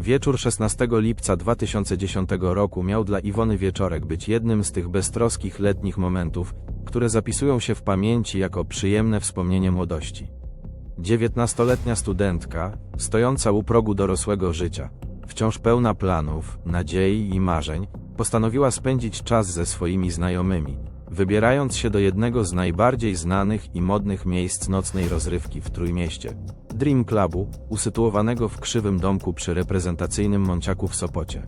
Wieczór 16 lipca 2010 roku miał dla Iwony Wieczorek być jednym z tych beztroskich letnich momentów, które zapisują się w pamięci jako przyjemne wspomnienie młodości. Dziewiętnastoletnia studentka, stojąca u progu dorosłego życia, wciąż pełna planów, nadziei i marzeń, postanowiła spędzić czas ze swoimi znajomymi, wybierając się do jednego z najbardziej znanych i modnych miejsc nocnej rozrywki w Trójmieście Dream Clubu, usytuowanego w krzywym domku przy reprezentacyjnym Monciaku w Sopocie.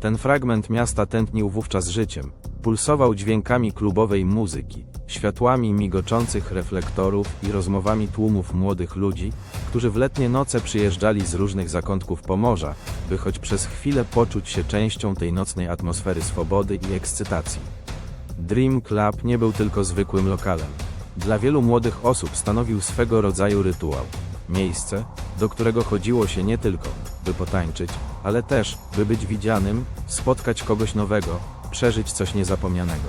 Ten fragment miasta tętnił wówczas życiem, pulsował dźwiękami klubowej muzyki, światłami migoczących reflektorów i rozmowami tłumów młodych ludzi, którzy w letnie noce przyjeżdżali z różnych zakątków Pomorza, by choć przez chwilę poczuć się częścią tej nocnej atmosfery swobody i ekscytacji. Dream Club nie był tylko zwykłym lokalem. Dla wielu młodych osób stanowił swego rodzaju rytuał. Miejsce, do którego chodziło się nie tylko, by potańczyć, ale też, by być widzianym, spotkać kogoś nowego, przeżyć coś niezapomnianego.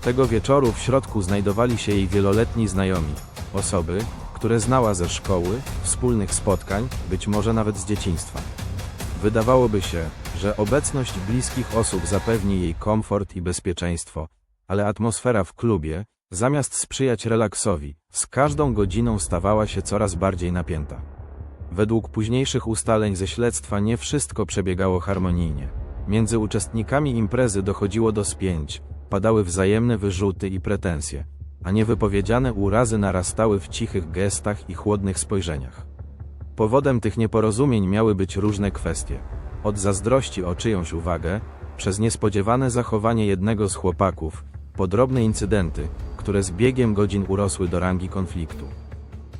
Tego wieczoru w środku znajdowali się jej wieloletni znajomi, osoby, które znała ze szkoły, wspólnych spotkań, być może nawet z dzieciństwa. Wydawałoby się, że obecność bliskich osób zapewni jej komfort i bezpieczeństwo, ale atmosfera w klubie, zamiast sprzyjać relaksowi, z każdą godziną stawała się coraz bardziej napięta. Według późniejszych ustaleń ze śledztwa nie wszystko przebiegało harmonijnie. Między uczestnikami imprezy dochodziło do spięć, padały wzajemne wyrzuty i pretensje, a niewypowiedziane urazy narastały w cichych gestach i chłodnych spojrzeniach. Powodem tych nieporozumień miały być różne kwestie. Od zazdrości o czyjąś uwagę, przez niespodziewane zachowanie jednego z chłopaków, po drobne incydenty, które z biegiem godzin urosły do rangi konfliktu.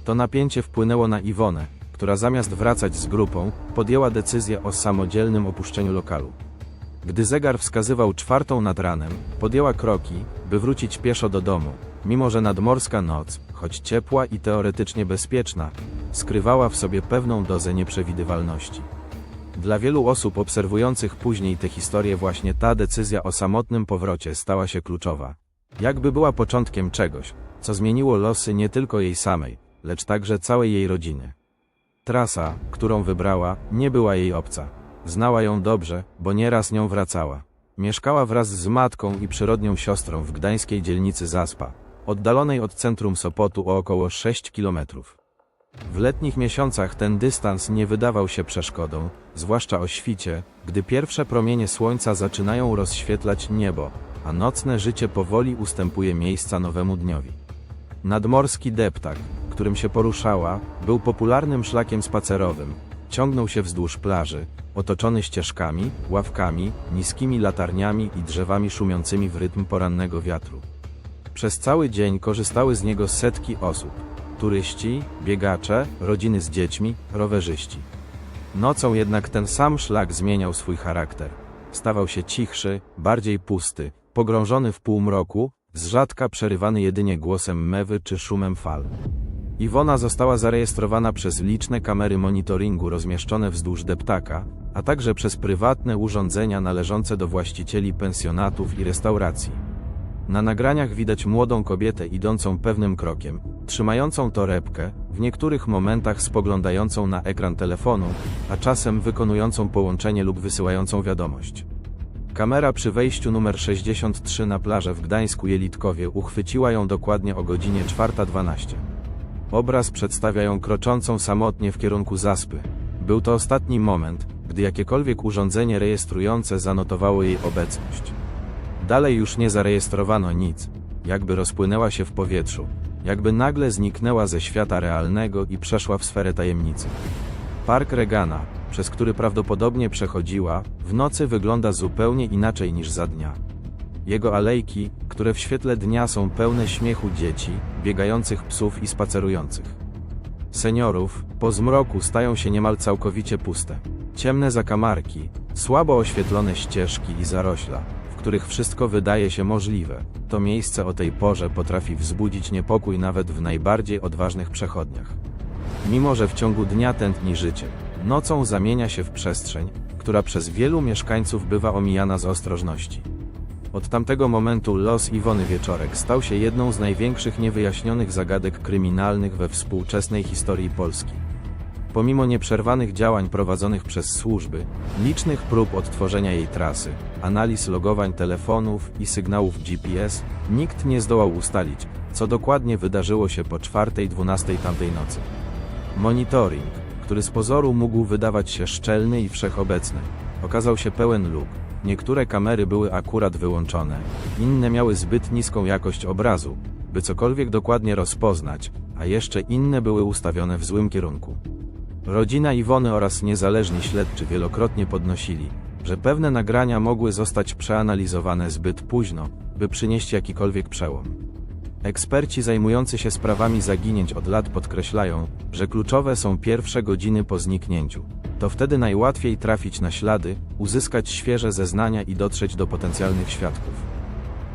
To napięcie wpłynęło na Iwonę, która zamiast wracać z grupą, podjęła decyzję o samodzielnym opuszczeniu lokalu. Gdy zegar wskazywał czwartą nad ranem, podjęła kroki, by wrócić pieszo do domu, mimo że nadmorska noc, choć ciepła i teoretycznie bezpieczna, skrywała w sobie pewną dozę nieprzewidywalności. Dla wielu osób obserwujących później tę historię właśnie ta decyzja o samotnym powrocie stała się kluczowa. Jakby była początkiem czegoś, co zmieniło losy nie tylko jej samej, lecz także całej jej rodziny. Trasa, którą wybrała, nie była jej obca. Znała ją dobrze, bo nieraz nią wracała. Mieszkała wraz z matką i przyrodnią siostrą w gdańskiej dzielnicy Zaspa, oddalonej od centrum Sopotu o około 6 kilometrów. W letnich miesiącach ten dystans nie wydawał się przeszkodą, zwłaszcza o świcie, gdy pierwsze promienie słońca zaczynają rozświetlać niebo, a nocne życie powoli ustępuje miejsca nowemu dniowi. Nadmorski deptak, którym się poruszała, był popularnym szlakiem spacerowym. Ciągnął się wzdłuż plaży, otoczony ścieżkami, ławkami, niskimi latarniami i drzewami szumiącymi w rytm porannego wiatru. Przez cały dzień korzystały z niego setki osób. Turyści, biegacze, rodziny z dziećmi, rowerzyści. Nocą jednak ten sam szlak zmieniał swój charakter. Stawał się cichszy, bardziej pusty, pogrążony w półmroku, z rzadka przerywany jedynie głosem mewy czy szumem fal. Iwona została zarejestrowana przez liczne kamery monitoringu rozmieszczone wzdłuż deptaka, a także przez prywatne urządzenia należące do właścicieli pensjonatów i restauracji. Na nagraniach widać młodą kobietę idącą pewnym krokiem, trzymającą torebkę, w niektórych momentach spoglądającą na ekran telefonu, a czasem wykonującą połączenie lub wysyłającą wiadomość. Kamera przy wejściu numer 63 na plażę w Gdańsku Jelitkowie uchwyciła ją dokładnie o godzinie 4.12. Obraz przedstawia ją kroczącą samotnie w kierunku zaspy. Był to ostatni moment, gdy jakiekolwiek urządzenie rejestrujące zanotowało jej obecność. Dalej już nie zarejestrowano nic, jakby rozpłynęła się w powietrzu, jakby nagle zniknęła ze świata realnego i przeszła w sferę tajemnicy. Park Regana, przez który prawdopodobnie przechodziła, w nocy wygląda zupełnie inaczej niż za dnia. Jego alejki, które w świetle dnia są pełne śmiechu dzieci, biegających psów i spacerujących. Seniorów, po zmroku stają się niemal całkowicie puste. Ciemne zakamarki, słabo oświetlone ścieżki i zarośla, których wszystko wydaje się możliwe. To miejsce o tej porze potrafi wzbudzić niepokój nawet w najbardziej odważnych przechodniach. Mimo, że w ciągu dnia tętni życie, nocą zamienia się w przestrzeń, która przez wielu mieszkańców bywa omijana z ostrożności. Od tamtego momentu los Iwony Wieczorek stał się jedną z największych niewyjaśnionych zagadek kryminalnych we współczesnej historii Polski. Pomimo nieprzerwanych działań prowadzonych przez służby, licznych prób odtworzenia jej trasy, analiz logowań telefonów i sygnałów GPS, nikt nie zdołał ustalić, co dokładnie wydarzyło się po 4.12 tamtej nocy. Monitoring, który z pozoru mógł wydawać się szczelny i wszechobecny, okazał się pełen luk. Niektóre kamery były akurat wyłączone, inne miały zbyt niską jakość obrazu, by cokolwiek dokładnie rozpoznać, a jeszcze inne były ustawione w złym kierunku. Rodzina Iwony oraz niezależni śledczy wielokrotnie podnosili, że pewne nagrania mogły zostać przeanalizowane zbyt późno, by przynieść jakikolwiek przełom. Eksperci zajmujący się sprawami zaginięć od lat podkreślają, że kluczowe są pierwsze godziny po zniknięciu. To wtedy najłatwiej trafić na ślady, uzyskać świeże zeznania i dotrzeć do potencjalnych świadków.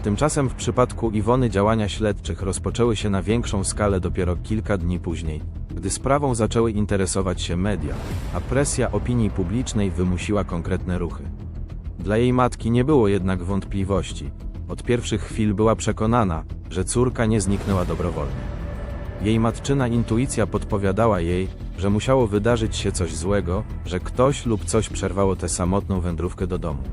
Tymczasem w przypadku Iwony działania śledczych rozpoczęły się na większą skalę dopiero kilka dni później, gdy sprawą zaczęły interesować się media, a presja opinii publicznej wymusiła konkretne ruchy. Dla jej matki nie było jednak wątpliwości. Od pierwszych chwil była przekonana, że córka nie zniknęła dobrowolnie. Jej matczyna intuicja podpowiadała jej, że musiało wydarzyć się coś złego, że ktoś lub coś przerwało tę samotną wędrówkę do domu.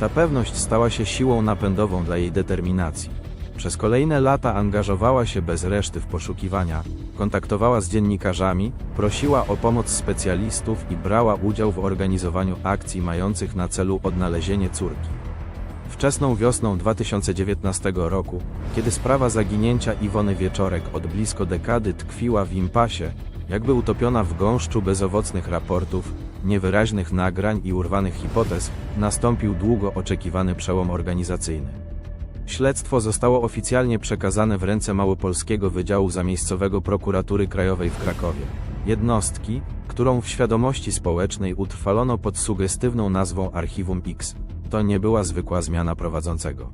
Ta pewność stała się siłą napędową dla jej determinacji. Przez kolejne lata angażowała się bez reszty w poszukiwania, kontaktowała z dziennikarzami, prosiła o pomoc specjalistów i brała udział w organizowaniu akcji mających na celu odnalezienie córki. Wczesną wiosną 2019 roku, kiedy sprawa zaginięcia Iwony Wieczorek od blisko dekady tkwiła w impasie, jakby utopiona w gąszczu bezowocnych raportów, niewyraźnych nagrań i urwanych hipotez, nastąpił długo oczekiwany przełom organizacyjny. Śledztwo zostało oficjalnie przekazane w ręce Małopolskiego Wydziału Zamiejscowego Prokuratury Krajowej w Krakowie. Jednostki, którą w świadomości społecznej utrwalono pod sugestywną nazwą Archiwum X, to nie była zwykła zmiana prowadzącego.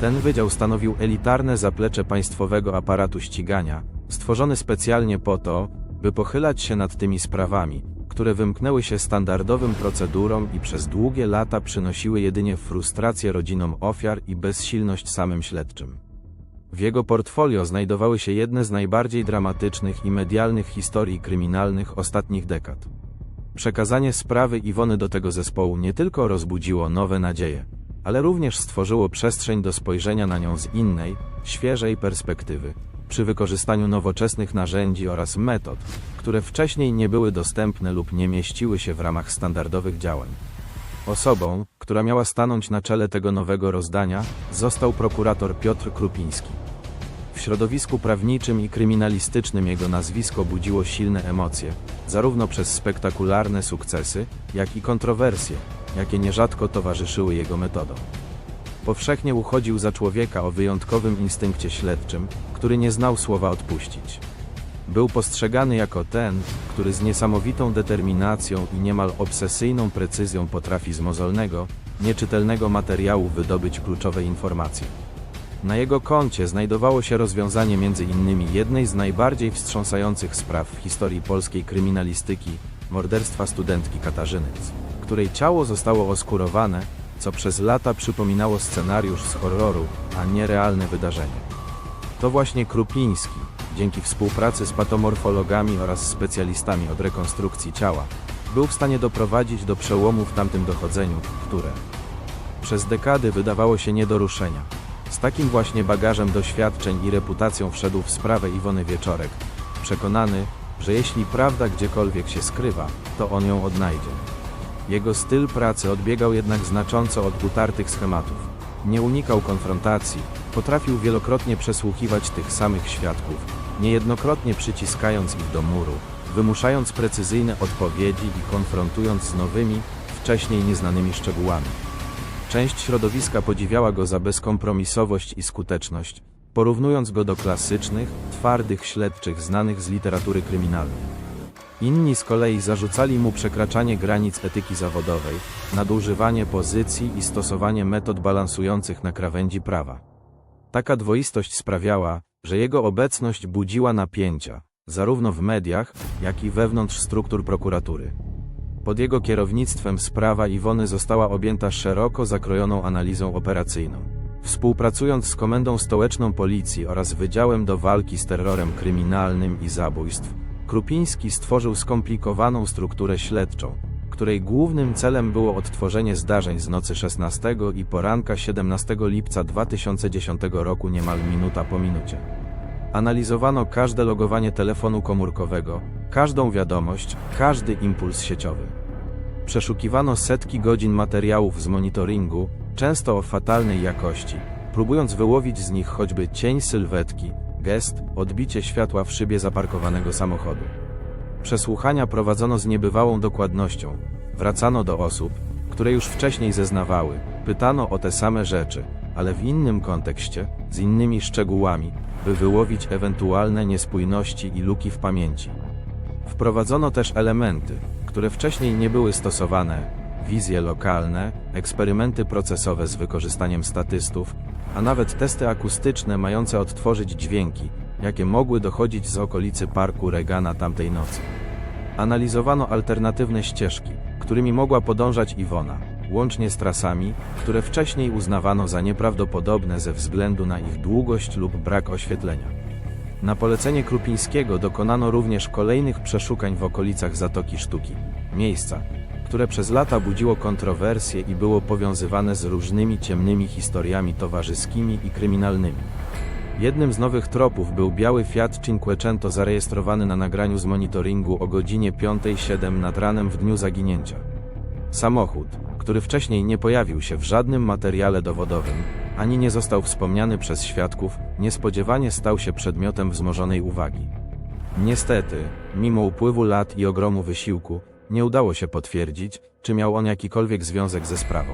Ten wydział stanowił elitarne zaplecze państwowego aparatu ścigania, stworzony specjalnie po to, by pochylać się nad tymi sprawami, które wymknęły się standardowym procedurom i przez długie lata przynosiły jedynie frustrację rodzinom ofiar i bezsilność samym śledczym. W jego portfolio znajdowały się jedne z najbardziej dramatycznych i medialnych historii kryminalnych ostatnich dekad. Przekazanie sprawy Iwony do tego zespołu nie tylko rozbudziło nowe nadzieje, ale również stworzyło przestrzeń do spojrzenia na nią z innej, świeżej perspektywy, przy wykorzystaniu nowoczesnych narzędzi oraz metod, które wcześniej nie były dostępne lub nie mieściły się w ramach standardowych działań. Osobą, która miała stanąć na czele tego nowego rozdania, został prokurator Piotr Krupiński. W środowisku prawniczym i kryminalistycznym jego nazwisko budziło silne emocje, zarówno przez spektakularne sukcesy, jak i kontrowersje, jakie nierzadko towarzyszyły jego metodom. Powszechnie uchodził za człowieka o wyjątkowym instynkcie śledczym, który nie znał słowa odpuścić. Był postrzegany jako ten, który z niesamowitą determinacją i niemal obsesyjną precyzją potrafi z mozolnego, nieczytelnego materiału wydobyć kluczowe informacje. Na jego koncie znajdowało się rozwiązanie innymi jednej z najbardziej wstrząsających spraw w historii polskiej kryminalistyki, morderstwa studentki Katarzynyc, której ciało zostało oskurowane, co przez lata przypominało scenariusz z horroru, a nie realne wydarzenie. To właśnie Krupiński, dzięki współpracy z patomorfologami oraz specjalistami od rekonstrukcji ciała, był w stanie doprowadzić do przełomu w tamtym dochodzeniu, które przez dekady wydawało się nie do ruszenia. Z takim właśnie bagażem doświadczeń i reputacją wszedł w sprawę Iwony Wieczorek, przekonany, że jeśli prawda gdziekolwiek się skrywa, to on ją odnajdzie. Jego styl pracy odbiegał jednak znacząco od utartych schematów. Nie unikał konfrontacji, potrafił wielokrotnie przesłuchiwać tych samych świadków, niejednokrotnie przyciskając ich do muru, wymuszając precyzyjne odpowiedzi i konfrontując z nowymi, wcześniej nieznanymi szczegółami. Część środowiska podziwiała go za bezkompromisowość i skuteczność, porównując go do klasycznych, twardych śledczych znanych z literatury kryminalnej. Inni z kolei zarzucali mu przekraczanie granic etyki zawodowej, nadużywanie pozycji i stosowanie metod balansujących na krawędzi prawa. Taka dwoistość sprawiała, że jego obecność budziła napięcia, zarówno w mediach, jak i wewnątrz struktur prokuratury. Pod jego kierownictwem sprawa Iwony została objęta szeroko zakrojoną analizą operacyjną. Współpracując z Komendą Stołeczną Policji oraz Wydziałem do Walki z Terrorem Kryminalnym i Zabójstw, Krupiński stworzył skomplikowaną strukturę śledczą, której głównym celem było odtworzenie zdarzeń z nocy 16 i poranka 17 lipca 2010 roku niemal minuta po minucie. Analizowano każde logowanie telefonu komórkowego, każdą wiadomość, każdy impuls sieciowy. Przeszukiwano setki godzin materiałów z monitoringu, często o fatalnej jakości, próbując wyłowić z nich choćby cień sylwetki, gest, odbicie światła w szybie zaparkowanego samochodu. Przesłuchania prowadzono z niebywałą dokładnością. Wracano do osób, które już wcześniej zeznawały, pytano o te same rzeczy, ale w innym kontekście, z innymi szczegółami, by wyłowić ewentualne niespójności i luki w pamięci. Wprowadzono też elementy, które wcześniej nie były stosowane, wizje lokalne, eksperymenty procesowe z wykorzystaniem statystów, a nawet testy akustyczne mające odtworzyć dźwięki, jakie mogły dochodzić z okolicy parku Regana tamtej nocy. Analizowano alternatywne ścieżki, którymi mogła podążać Iwona, łącznie z trasami, które wcześniej uznawano za nieprawdopodobne ze względu na ich długość lub brak oświetlenia. Na polecenie Krupińskiego dokonano również kolejnych przeszukań w okolicach Zatoki Sztuki, miejsca, które przez lata budziło kontrowersje i było powiązywane z różnymi ciemnymi historiami towarzyskimi i kryminalnymi. Jednym z nowych tropów był biały Fiat Cinquecento zarejestrowany na nagraniu z monitoringu o godzinie 5.07 nad ranem w dniu zaginięcia. Samochód, który wcześniej nie pojawił się w żadnym materiale dowodowym, ani nie został wspomniany przez świadków, niespodziewanie stał się przedmiotem wzmożonej uwagi. Niestety, mimo upływu lat i ogromu wysiłku, nie udało się potwierdzić, czy miał on jakikolwiek związek ze sprawą.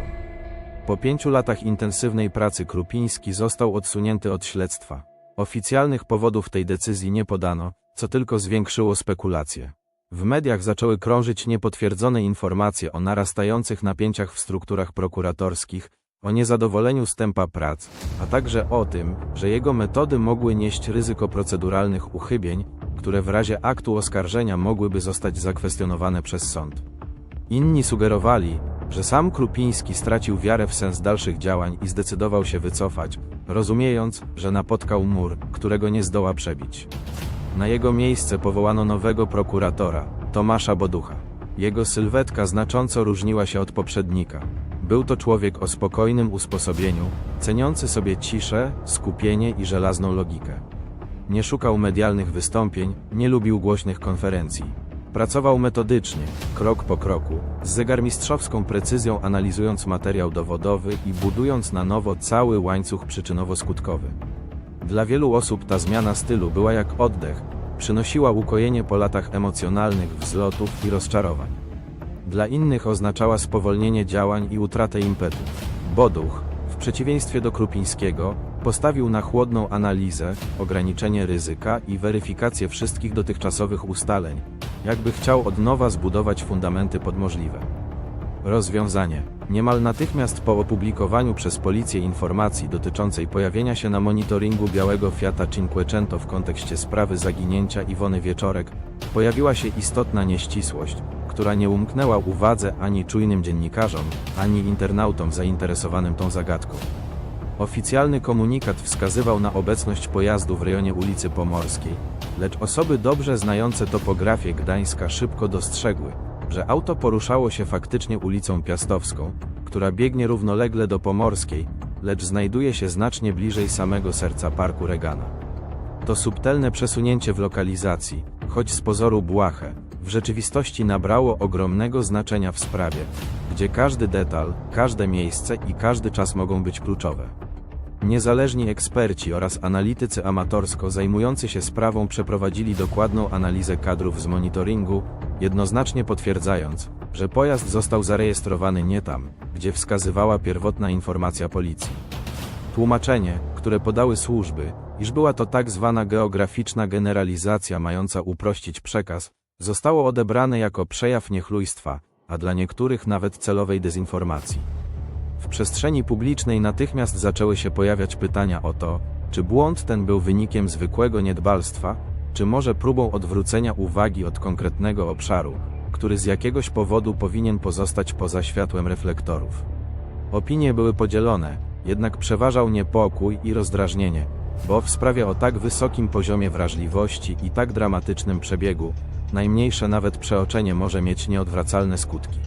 Po pięciu latach intensywnej pracy Krupiński został odsunięty od śledztwa. Oficjalnych powodów tej decyzji nie podano, co tylko zwiększyło spekulacje. W mediach zaczęły krążyć niepotwierdzone informacje o narastających napięciach w strukturach prokuratorskich, o niezadowoleniu z tempa prac, a także o tym, że jego metody mogły nieść ryzyko proceduralnych uchybień, które w razie aktu oskarżenia mogłyby zostać zakwestionowane przez sąd. Inni sugerowali, że sam Krupiński stracił wiarę w sens dalszych działań i zdecydował się wycofać, rozumiejąc, że napotkał mur, którego nie zdoła przebić. Na jego miejsce powołano nowego prokuratora, Tomasza Boducha. Jego sylwetka znacząco różniła się od poprzednika. Był to człowiek o spokojnym usposobieniu, ceniący sobie ciszę, skupienie i żelazną logikę. Nie szukał medialnych wystąpień, nie lubił głośnych konferencji. Pracował metodycznie, krok po kroku, z zegarmistrzowską precyzją analizując materiał dowodowy i budując na nowo cały łańcuch przyczynowo-skutkowy. Dla wielu osób ta zmiana stylu była jak oddech, przynosiła ukojenie po latach emocjonalnych wzlotów i rozczarowań. Dla innych oznaczała spowolnienie działań i utratę impetu. Boduch, przeciwieństwie do Krupińskiego, postawił na chłodną analizę, ograniczenie ryzyka i weryfikację wszystkich dotychczasowych ustaleń, jakby chciał od nowa zbudować fundamenty pod możliwe. Rozwiązanie. Niemal natychmiast po opublikowaniu przez policję informacji dotyczącej pojawienia się na monitoringu białego Fiata Cinquecento w kontekście sprawy zaginięcia Iwony Wieczorek, pojawiła się istotna nieścisłość, która nie umknęła uwadze ani czujnym dziennikarzom, ani internautom zainteresowanym tą zagadką. Oficjalny komunikat wskazywał na obecność pojazdu w rejonie ulicy Pomorskiej, lecz osoby dobrze znające topografię Gdańska szybko dostrzegły, że auto poruszało się faktycznie ulicą Piastowską, która biegnie równolegle do Pomorskiej, lecz znajduje się znacznie bliżej samego serca parku Regana. To subtelne przesunięcie w lokalizacji, choć z pozoru błahe, w rzeczywistości nabrało ogromnego znaczenia w sprawie, gdzie każdy detal, każde miejsce i każdy czas mogą być kluczowe. Niezależni eksperci oraz analitycy amatorsko zajmujący się sprawą przeprowadzili dokładną analizę kadrów z monitoringu, jednoznacznie potwierdzając, że pojazd został zarejestrowany nie tam, gdzie wskazywała pierwotna informacja policji. Tłumaczenie, które podały służby, iż była to tak zwana geograficzna generalizacja mająca uprościć przekaz, zostało odebrane jako przejaw niechlujstwa, a dla niektórych nawet celowej dezinformacji. W przestrzeni publicznej natychmiast zaczęły się pojawiać pytania o to, czy błąd ten był wynikiem zwykłego niedbalstwa, czy może próbą odwrócenia uwagi od konkretnego obszaru, który z jakiegoś powodu powinien pozostać poza światłem reflektorów. Opinie były podzielone, jednak przeważał niepokój i rozdrażnienie, bo w sprawie o tak wysokim poziomie wrażliwości i tak dramatycznym przebiegu, najmniejsze nawet przeoczenie może mieć nieodwracalne skutki.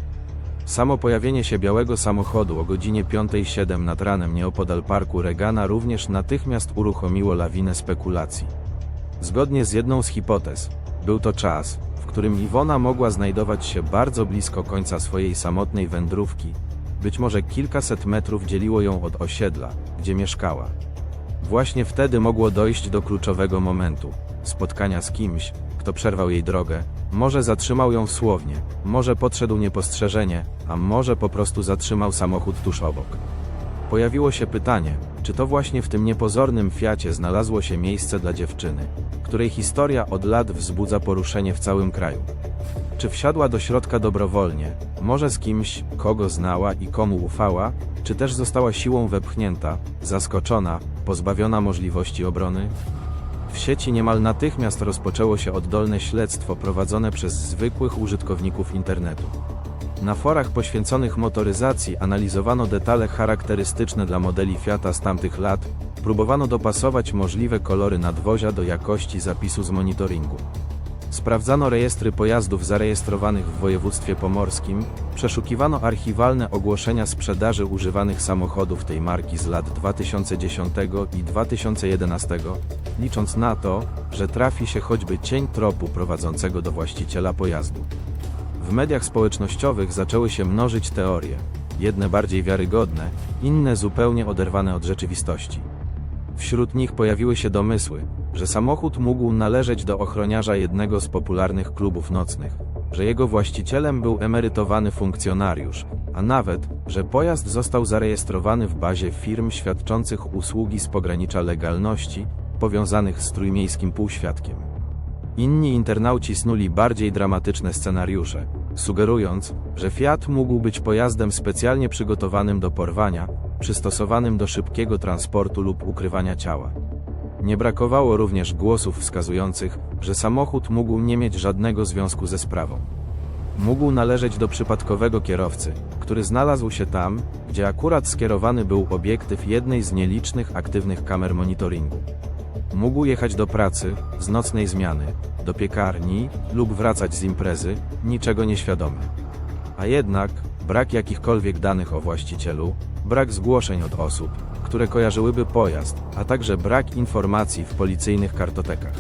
Samo pojawienie się białego samochodu o godzinie 5.07 nad ranem nieopodal parku Regana również natychmiast uruchomiło lawinę spekulacji. Zgodnie z jedną z hipotez, był to czas, w którym Iwona mogła znajdować się bardzo blisko końca swojej samotnej wędrówki, być może kilkaset metrów dzieliło ją od osiedla, gdzie mieszkała. Właśnie wtedy mogło dojść do kluczowego momentu spotkania z kimś, kto przerwał jej drogę, może zatrzymał ją słownie, może podszedł niepostrzeżenie, a może po prostu zatrzymał samochód tuż obok. Pojawiło się pytanie, czy to właśnie w tym niepozornym Fiacie znalazło się miejsce dla dziewczyny, której historia od lat wzbudza poruszenie w całym kraju. Czy wsiadła do środka dobrowolnie, może z kimś, kogo znała i komu ufała, czy też została siłą wepchnięta, zaskoczona, pozbawiona możliwości obrony? W sieci niemal natychmiast rozpoczęło się oddolne śledztwo prowadzone przez zwykłych użytkowników internetu. Na forach poświęconych motoryzacji analizowano detale charakterystyczne dla modeli Fiata z tamtych lat, próbowano dopasować możliwe kolory nadwozia do jakości zapisu z monitoringu. Sprawdzano rejestry pojazdów zarejestrowanych w województwie pomorskim, przeszukiwano archiwalne ogłoszenia sprzedaży używanych samochodów tej marki z lat 2010 i 2011, licząc na to, że trafi się choćby cień tropu prowadzącego do właściciela pojazdu. W mediach społecznościowych zaczęły się mnożyć teorie, jedne bardziej wiarygodne, inne zupełnie oderwane od rzeczywistości. Wśród nich pojawiły się domysły, że samochód mógł należeć do ochroniarza jednego z popularnych klubów nocnych, że jego właścicielem był emerytowany funkcjonariusz, a nawet, że pojazd został zarejestrowany w bazie firm świadczących usługi z pogranicza legalności, powiązanych z trójmiejskim półświadkiem. Inni internauci snuli bardziej dramatyczne scenariusze, sugerując, że Fiat mógł być pojazdem specjalnie przygotowanym do porwania, przystosowanym do szybkiego transportu lub ukrywania ciała. Nie brakowało również głosów wskazujących, że samochód mógł nie mieć żadnego związku ze sprawą. Mógł należeć do przypadkowego kierowcy, który znalazł się tam, gdzie akurat skierowany był obiektyw jednej z nielicznych aktywnych kamer monitoringu. Mógł jechać do pracy, z nocnej zmiany, do piekarni lub wracać z imprezy, niczego nieświadomy. A jednak, brak jakichkolwiek danych o właścicielu, brak zgłoszeń od osób, które kojarzyłyby pojazd, a także brak informacji w policyjnych kartotekach.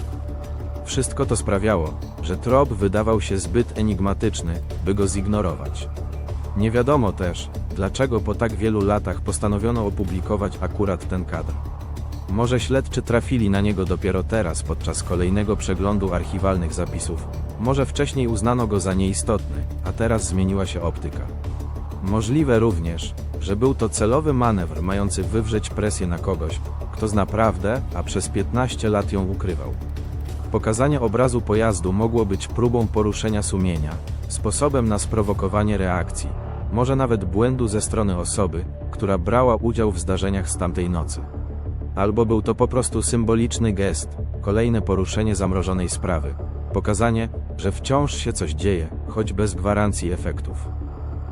Wszystko to sprawiało, że trop wydawał się zbyt enigmatyczny, by go zignorować. Nie wiadomo też, dlaczego po tak wielu latach postanowiono opublikować akurat ten kadr. Może śledczy trafili na niego dopiero teraz podczas kolejnego przeglądu archiwalnych zapisów. Może wcześniej uznano go za nieistotny, a teraz zmieniła się optyka. Możliwe również, że był to celowy manewr mający wywrzeć presję na kogoś, kto zna prawdę, a przez 15 lat ją ukrywał. Pokazanie obrazu pojazdu mogło być próbą poruszenia sumienia, sposobem na sprowokowanie reakcji, może nawet błędu ze strony osoby, która brała udział w zdarzeniach z tamtej nocy. Albo był to po prostu symboliczny gest, kolejne poruszenie zamrożonej sprawy, pokazanie, że wciąż się coś dzieje, choć bez gwarancji efektów.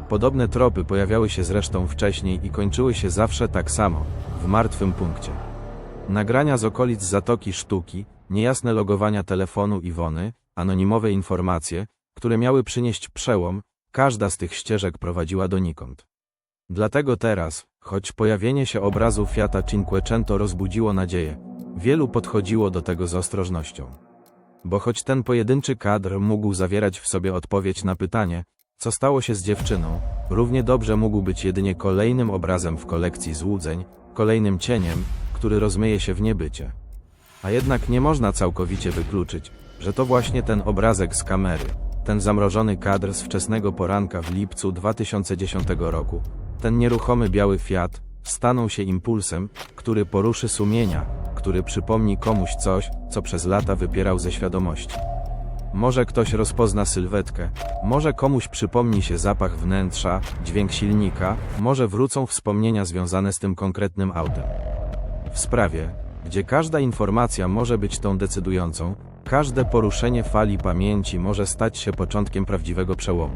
Podobne tropy pojawiały się zresztą wcześniej i kończyły się zawsze tak samo, w martwym punkcie. Nagrania z okolic Zatoki Sztuki, niejasne logowania telefonu Iwony, anonimowe informacje, które miały przynieść przełom, każda z tych ścieżek prowadziła donikąd. Dlatego teraz, choć pojawienie się obrazu Fiata Cinquecento rozbudziło nadzieję, wielu podchodziło do tego z ostrożnością. Bo choć ten pojedynczy kadr mógł zawierać w sobie odpowiedź na pytanie, co stało się z dziewczyną, równie dobrze mógł być jedynie kolejnym obrazem w kolekcji złudzeń, kolejnym cieniem, który rozmyje się w niebycie. A jednak nie można całkowicie wykluczyć, że to właśnie ten obrazek z kamery, ten zamrożony kadr z wczesnego poranka w lipcu 2010 roku, ten nieruchomy biały Fiat, staną się impulsem, który poruszy sumienia, który przypomni komuś coś, co przez lata wypierał ze świadomości. Może ktoś rozpozna sylwetkę, może komuś przypomni się zapach wnętrza, dźwięk silnika, może wrócą wspomnienia związane z tym konkretnym autem. W sprawie, gdzie każda informacja może być tą decydującą, każde poruszenie fali pamięci może stać się początkiem prawdziwego przełomu.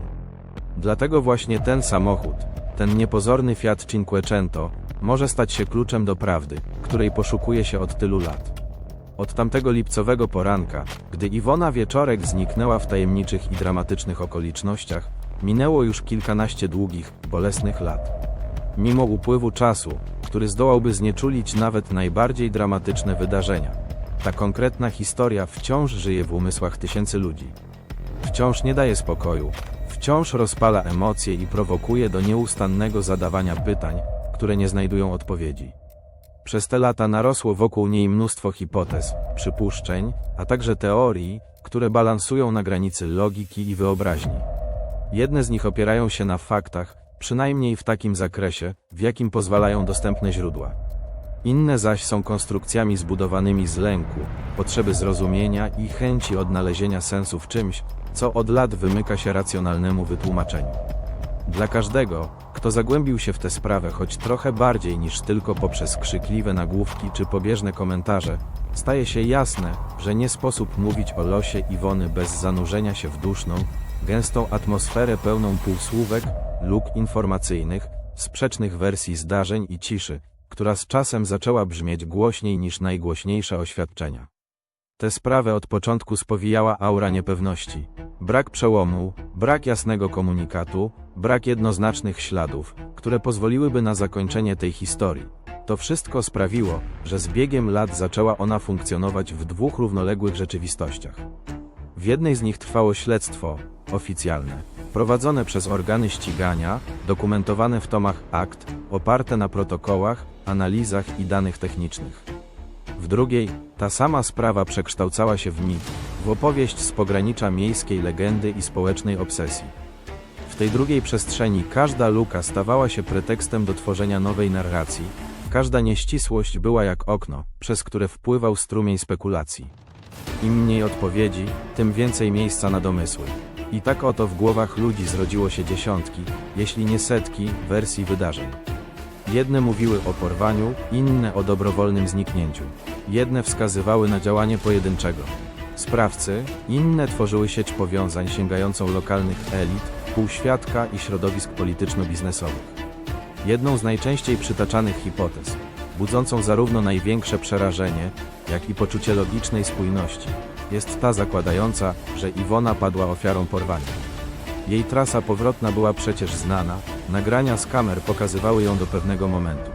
Dlatego właśnie ten samochód, ten niepozorny Fiat Cinquecento może stać się kluczem do prawdy, której poszukuje się od tylu lat. Od tamtego lipcowego poranka, gdy Iwona Wieczorek zniknęła w tajemniczych i dramatycznych okolicznościach, minęło już kilkanaście długich, bolesnych lat. Mimo upływu czasu, który zdołałby znieczulić nawet najbardziej dramatyczne wydarzenia, ta konkretna historia wciąż żyje w umysłach tysięcy ludzi. Wciąż nie daje spokoju, wciąż rozpala emocje i prowokuje do nieustannego zadawania pytań, które nie znajdują odpowiedzi. Przez te lata narosło wokół niej mnóstwo hipotez, przypuszczeń, a także teorii, które balansują na granicy logiki i wyobraźni. Jedne z nich opierają się na faktach, przynajmniej w takim zakresie, w jakim pozwalają dostępne źródła. Inne zaś są konstrukcjami zbudowanymi z lęku, potrzeby zrozumienia i chęci odnalezienia sensu w czymś, co od lat wymyka się racjonalnemu wytłumaczeniu. Dla każdego, kto zagłębił się w tę sprawę choć trochę bardziej niż tylko poprzez krzykliwe nagłówki czy pobieżne komentarze, staje się jasne, że nie sposób mówić o losie Iwony bez zanurzenia się w duszną, gęstą atmosferę pełną półsłówek, luk informacyjnych, sprzecznych wersji zdarzeń i ciszy, która z czasem zaczęła brzmieć głośniej niż najgłośniejsze oświadczenia. Tę sprawę od początku spowijała aura niepewności. Brak przełomu, brak jasnego komunikatu, brak jednoznacznych śladów, które pozwoliłyby na zakończenie tej historii. To wszystko sprawiło, że z biegiem lat zaczęła ona funkcjonować w dwóch równoległych rzeczywistościach. W jednej z nich trwało śledztwo, oficjalne, prowadzone przez organy ścigania, dokumentowane w tomach akt, oparte na protokołach, analizach i danych technicznych. W drugiej, ta sama sprawa przekształcała się w mit, w opowieść z pogranicza miejskiej legendy i społecznej obsesji. W tej drugiej przestrzeni każda luka stawała się pretekstem do tworzenia nowej narracji, każda nieścisłość była jak okno, przez które wpływał strumień spekulacji. Im mniej odpowiedzi, tym więcej miejsca na domysły. I tak oto w głowach ludzi zrodziło się dziesiątki, jeśli nie setki, wersji wydarzeń. Jedne mówiły o porwaniu, inne o dobrowolnym zniknięciu. Jedne wskazywały na działanie pojedynczego sprawcy, inne tworzyły sieć powiązań sięgającą lokalnych elit, półświadka i środowisk polityczno-biznesowych. Jedną z najczęściej przytaczanych hipotez, budzącą zarówno największe przerażenie, jak i poczucie logicznej spójności, jest ta zakładająca, że Iwona padła ofiarą porwania. Jej trasa powrotna była przecież znana, nagrania z kamer pokazywały ją do pewnego momentu.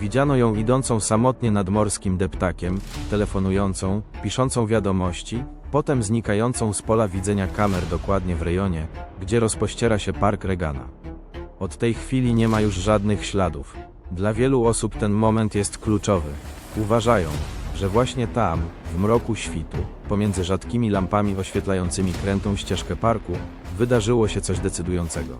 Widziano ją idącą samotnie nad morskim deptakiem, telefonującą, piszącą wiadomości, potem znikającą z pola widzenia kamer dokładnie w rejonie, gdzie rozpościera się park Regana. Od tej chwili nie ma już żadnych śladów. Dla wielu osób ten moment jest kluczowy. Uważają, że właśnie tam, w mroku świtu, pomiędzy rzadkimi lampami oświetlającymi krętą ścieżkę parku, wydarzyło się coś decydującego.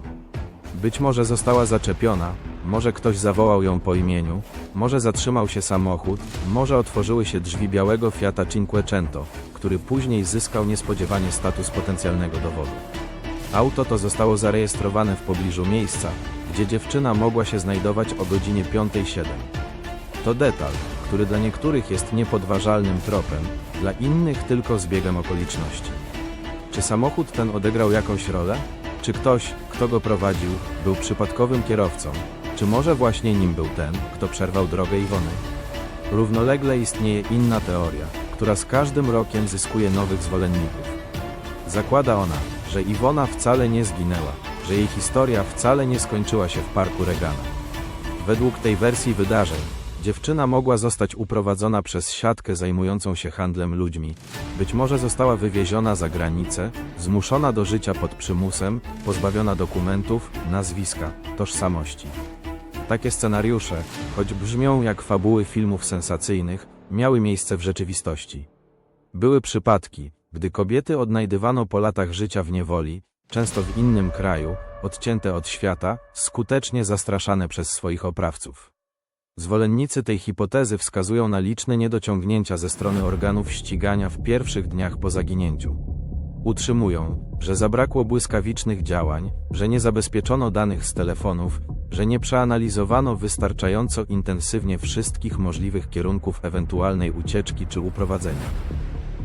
Być może została zaczepiona, może ktoś zawołał ją po imieniu, może zatrzymał się samochód, może otworzyły się drzwi białego Fiata Cinquecento, który później zyskał niespodziewanie status potencjalnego dowodu. Auto to zostało zarejestrowane w pobliżu miejsca, gdzie dziewczyna mogła się znajdować o godzinie 5.07. To detal, który dla niektórych jest niepodważalnym tropem, dla innych tylko zbiegiem okoliczności. Czy samochód ten odegrał jakąś rolę? Czy ktoś, kto go prowadził, był przypadkowym kierowcą? Czy może właśnie nim był ten, kto przerwał drogę Iwony? Równolegle istnieje inna teoria, która z każdym rokiem zyskuje nowych zwolenników. Zakłada ona, że Iwona wcale nie zginęła, że jej historia wcale nie skończyła się w parku Regana. Według tej wersji wydarzeń, dziewczyna mogła zostać uprowadzona przez siatkę zajmującą się handlem ludźmi, być może została wywieziona za granicę, zmuszona do życia pod przymusem, pozbawiona dokumentów, nazwiska, tożsamości. Takie scenariusze, choć brzmią jak fabuły filmów sensacyjnych, miały miejsce w rzeczywistości. Były przypadki, gdy kobiety odnajdywano po latach życia w niewoli, często w innym kraju, odcięte od świata, skutecznie zastraszane przez swoich oprawców. Zwolennicy tej hipotezy wskazują na liczne niedociągnięcia ze strony organów ścigania w pierwszych dniach po zaginięciu. Utrzymują, że zabrakło błyskawicznych działań, że nie zabezpieczono danych z telefonów, że nie przeanalizowano wystarczająco intensywnie wszystkich możliwych kierunków ewentualnej ucieczki czy uprowadzenia.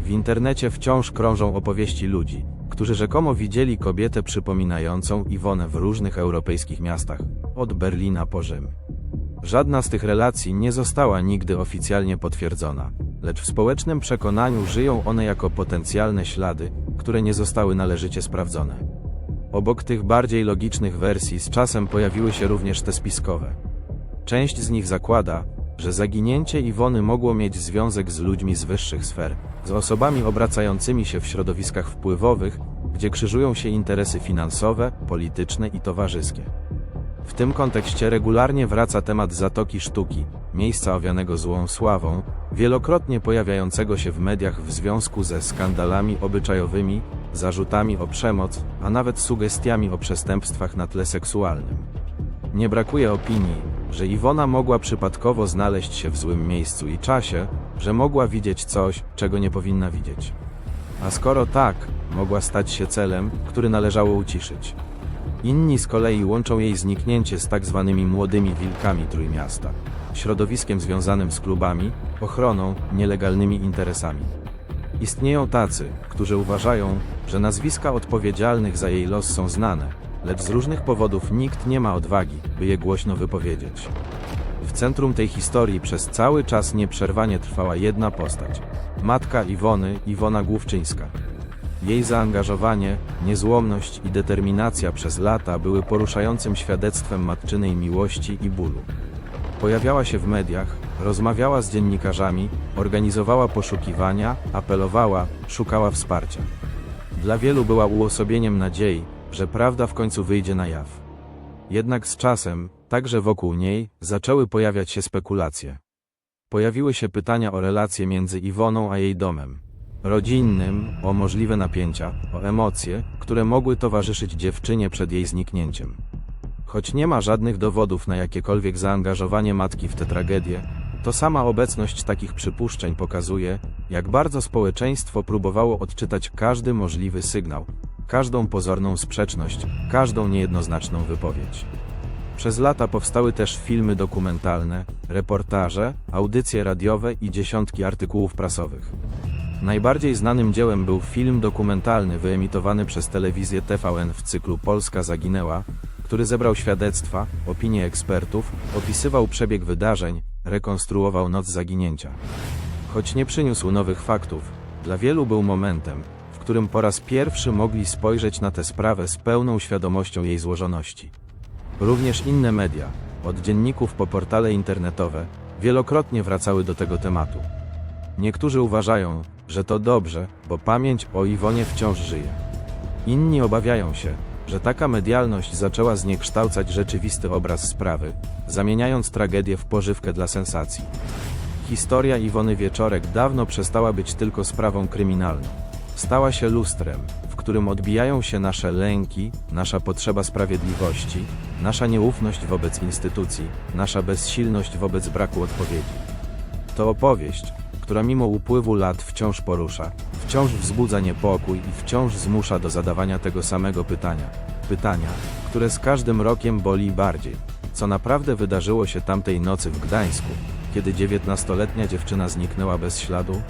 W internecie wciąż krążą opowieści ludzi, którzy rzekomo widzieli kobietę przypominającą Iwonę w różnych europejskich miastach, od Berlina po Rzym. Żadna z tych relacji nie została nigdy oficjalnie potwierdzona, lecz w społecznym przekonaniu żyją one jako potencjalne ślady, które nie zostały należycie sprawdzone. Obok tych bardziej logicznych wersji z czasem pojawiły się również te spiskowe. Część z nich zakłada, że zaginięcie Iwony mogło mieć związek z ludźmi z wyższych sfer, z osobami obracającymi się w środowiskach wpływowych, gdzie krzyżują się interesy finansowe, polityczne i towarzyskie. W tym kontekście regularnie wraca temat Zatoki Sztuki, miejsca owianego złą sławą, wielokrotnie pojawiającego się w mediach w związku ze skandalami obyczajowymi, zarzutami o przemoc, a nawet sugestiami o przestępstwach na tle seksualnym. Nie brakuje opinii, że Iwona mogła przypadkowo znaleźć się w złym miejscu i czasie, że mogła widzieć coś, czego nie powinna widzieć. A skoro tak, mogła stać się celem, który należało uciszyć. Inni z kolei łączą jej zniknięcie z tak zwanymi młodymi wilkami Trójmiasta, środowiskiem związanym z klubami, ochroną, nielegalnymi interesami. Istnieją tacy, którzy uważają, że nazwiska odpowiedzialnych za jej los są znane, lecz z różnych powodów nikt nie ma odwagi, by je głośno wypowiedzieć. W centrum tej historii przez cały czas nieprzerwanie trwała jedna postać matka Iwony, Iwona Główczyńska. Jej zaangażowanie, niezłomność i determinacja przez lata były poruszającym świadectwem matczynej miłości i bólu. Pojawiała się w mediach, rozmawiała z dziennikarzami, organizowała poszukiwania, apelowała, szukała wsparcia. Dla wielu była uosobieniem nadziei, że prawda w końcu wyjdzie na jaw. Jednak z czasem, także wokół niej, zaczęły pojawiać się spekulacje. Pojawiły się pytania o relacje między Iwoną a jej domem. Rodzinnym, o możliwe napięcia, o emocje, które mogły towarzyszyć dziewczynie przed jej zniknięciem. Choć nie ma żadnych dowodów na jakiekolwiek zaangażowanie matki w tę tragedię, to sama obecność takich przypuszczeń pokazuje, jak bardzo społeczeństwo próbowało odczytać każdy możliwy sygnał, każdą pozorną sprzeczność, każdą niejednoznaczną wypowiedź. Przez lata powstały też filmy dokumentalne, reportaże, audycje radiowe i dziesiątki artykułów prasowych. Najbardziej znanym dziełem był film dokumentalny wyemitowany przez telewizję TVN w cyklu Polska zaginęła, który zebrał świadectwa, opinie ekspertów, opisywał przebieg wydarzeń, rekonstruował noc zaginięcia. Choć nie przyniósł nowych faktów, dla wielu był momentem, w którym po raz pierwszy mogli spojrzeć na tę sprawę z pełną świadomością jej złożoności. Również inne media, od dzienników po portale internetowe, wielokrotnie wracały do tego tematu. Niektórzy uważają, że to dobrze, bo pamięć o Iwonie wciąż żyje. Inni obawiają się, że taka medialność zaczęła zniekształcać rzeczywisty obraz sprawy, zamieniając tragedię w pożywkę dla sensacji. Historia Iwony Wieczorek dawno przestała być tylko sprawą kryminalną. Stała się lustrem, w którym odbijają się nasze lęki, nasza potrzeba sprawiedliwości, nasza nieufność wobec instytucji, nasza bezsilność wobec braku odpowiedzi. To opowieść, która mimo upływu lat wciąż porusza, wciąż wzbudza niepokój i wciąż zmusza do zadawania tego samego pytania. Pytania, które z każdym rokiem boli bardziej. Co naprawdę wydarzyło się tamtej nocy w Gdańsku, kiedy dziewiętnastoletnia dziewczyna zniknęła bez śladu?